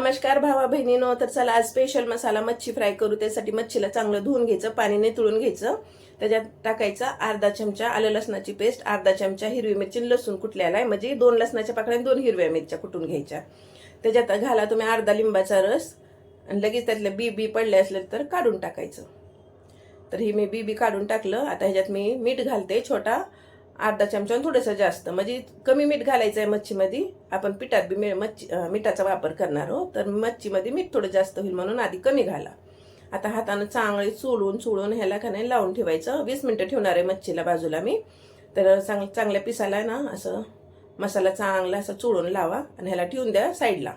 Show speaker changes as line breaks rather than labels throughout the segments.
नमस्कार भावा बहिणीनो तर चला आज स्पेशल मसाला मच्छी फ्राय करू. त्यासाठी मच्छीला चांगलं धुवून घ्यायचं पाणीने तुळून घ्यायचं. त्याच्यात टाकायचा अर्धा चमचा आलं लसणाची पेस्ट अर्धा चमचा हिरवी मिरची लसूण कुटल्याला आहे म्हणजे दोन लसणाच्या पाकळ्या दोन हिरव्या मिरच्या कुटून घ्यायच्या. त्याच्यात घाला तुम्ही अर्धा लिंबाचा रस आणि लगेच त्यातलं बी बी पडले असलं तर काढून टाकायचं. तर हे मी बी बी काढून टाकलं. आता ह्याच्यात मी मीठ घालते छोटा. अर्धा चमचा थोडंसं जास्त. म्हणजे कमी मीठ घालायचं आहे मच्छीमध्ये. आपण पिठात बी मी- मच्छी मिठाचा वापर करणार हो तर मच्छीमध्ये मीठ थोडं जास्त होईल म्हणून आधी कमी घाला. आता हातानं चांगले चोळून चोळून ह्याला खाणे लावून ठेवायचं. वीस मिनटं ठेवणार आहे मच्छीला बाजूला मी. तर चांग चांगल्या पिसाला ना असं मसाला चांगला असं चोळून लावा आणि ह्याला ठेवून द्या साईडला.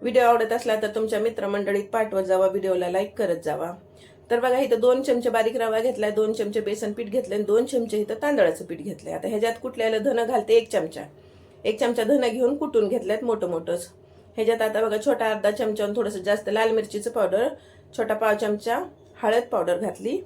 व्हिडिओ आवडत असला तर तुमच्या मित्रमंडळीत पाठवत जावा. व्हिडिओला लाईक करत जावा. तर बघा इथं दोन चमचे बारीक रवा घेतलाय दोन चमचे बेसन पीठ घेतलंय आणि दोन चमचे इथं तांदळाचं पीठ घेतलंय. आता ह्याच्यात कुठल्याला धनं घालते? एक चमचा. एक चमचा धनं घेऊन कुटून घेतल्यात मोठं मोठंच ह्याच्यात आता बघा छोटा अर्धा चमचा थोडंसं जास्त लाल मिरचीचं पावडर छोटा पाव चमचा हळद पावडर घातली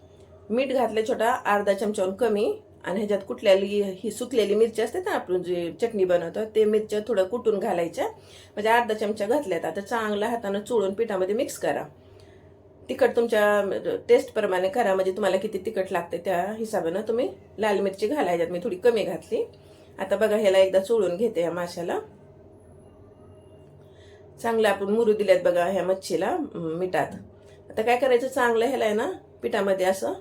मीठ घातलं छोटा अर्धा चमचाहून कमी आणि ह्याच्यात कुठल्याली ही सुकलेली मिरची असते ना आपण जे चटणी बनवतो ते मिरच्या थोडं कुटून घालायच्या. म्हणजे अर्धा चमचा घातल्यात. आता चांगल्या हातानं चोळून पिठामध्ये मिक्स करा. तिखट तुमच्या टेस्टप्रमाणे करा. म्हणजे तुम्हाला किती तिखट लागते त्या हिशोबानं तुम्ही लाल मिरची घालायच्यात. मी थोडी कमी घातली. आता बघा ह्याला एकदा चोळून घेते या माशाला. चांगलं आपण मुरू दिल्यात बघा ह्या मच्छीला मिठात. आता काय करायचं? चांगलं ह्याला आहे ना पिठामध्ये असं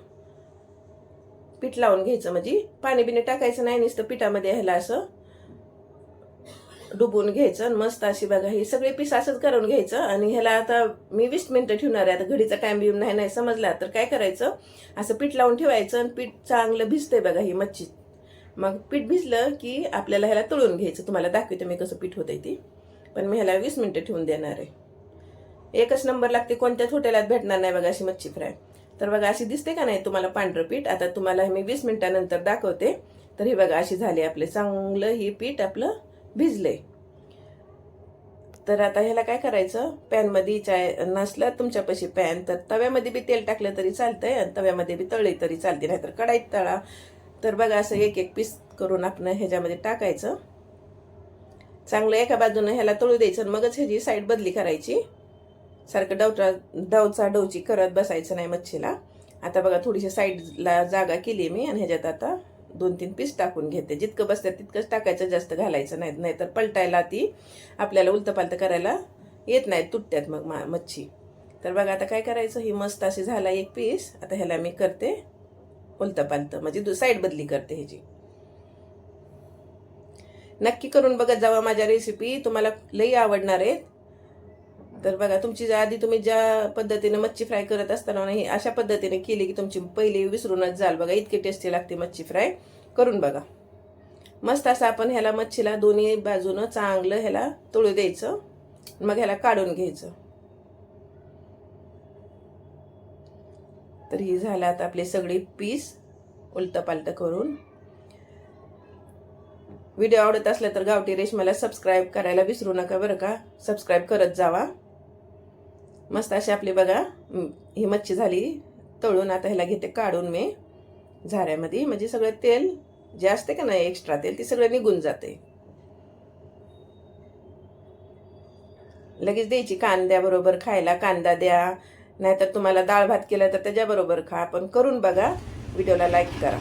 पीठ लावून घ्यायचं. म्हणजे पाणी बिणी टाकायचं नाही नुसतं पिठामध्ये ह्याला असं डुबून घ्यायचं आणि मस्त अशी बघा ही सगळे पीस असंच करून घ्यायचं. आणि ह्याला आता मी वीस मिनटं ठेवणार आहे. आता घडीचा टाइम बिम नाही नाही समजला तर काय करायचं? असं पीठ लावून ठेवायचं आणि पीठ चांगलं भिजतंय बघा ही मच्छी. मग पीठ भिजलं की आपल्याला ह्याला तळून घ्यायचं. तुम्हाला दाखवते मी कसं पीठ होतंय ती. पण मी ह्याला वीस मिनटं ठेवून देणार आहे. एकच नंबर लागते कोणत्याच हॉटेलात भेटणार नाही बघा अशी मच्छी फ्राय. तर बघा अशी दिसते का नाही तुम्हाला पांढरं पीठ? आता तुम्हाला मी वीस मिनिटानंतर दाखवते. तर ही बघा अशी झाली आपले चांगलं ही पीठ आपलं भिजले. तर आता ह्याला काय करायचं? पॅनमध्ये चाय नसलं तुमच्यापाशी पॅन तर तव्यामध्ये बी तेल टाकलं तरी चालतंय आणि तव्यामध्ये बी तळले तरी चालते नाहीतर कढाईत तळा. तर बघा असं एक एक पीस करून आपण ह्याच्यामध्ये टाकायचं. चांगलं एका बाजूनं ह्याला तळू द्यायचं आणि मगच ह्याची साईड बदली करायची. सारखं डवचा डवचा डवची करत बसायचं नाही मच्छीला. आता बघा थोडीशी साईडला जागा केली मी आणि ह्याच्यात आता दोन तीन पीस टाकून घेते. जितकं बसतं तितकंच टाकायचं जास्त घालायचं नाही. नाहीतर पलटायला ती आपल्याला उलतं करायला येत नाही तुटत्यात मग मा मच्छी. तर बघा आता काय करायचं? ही मस्त अशी झाला एक पीस आता ह्याला मी करते उलतं म्हणजे दु साईड बदली करते ह्याची. नक्की करून बघत जावा माझ्या रेसिपी तुम्हाला लई आवडणार आहेत तर बघा तुमची ज्या आधी तुम्ही ज्या पद्धतीने मच्छी फ्राय करत असताना नाही अशा पद्धतीने केली की तुमची पहिली विसरूनच जाल बघा इतकी टेस्टी लागते मच्छी फ्राय. करून बघा. मस्त असं आपण ह्याला मच्छीला दोन्ही बाजूनं चांगलं ह्याला तळू द्यायचं मग ह्याला काढून घ्यायचं. तर ही झालं आता आपले सगळे पीस उलटं करून. व्हिडिओ आवडत असला तर गावठी रेशमाला सबस्क्राईब करायला विसरू नका बरं का? सबस्क्राईब करत जावा. मस्त अशी आपली बघा ही मच्छी झाली. तळून आता ह्याला घेते काढून मी झाऱ्यामध्ये. म्हणजे सगळं तेल जे असते का नाही एक्स्ट्रा तेल ते सगळं निघून जाते. लगेच द्यायची कांद्याबरोबर खायला कांदा द्या. नाहीतर तुम्हाला डाळ भात केला तर त्याच्याबरोबर खा. पण करून बघा. व्हिडिओला लाईक करा.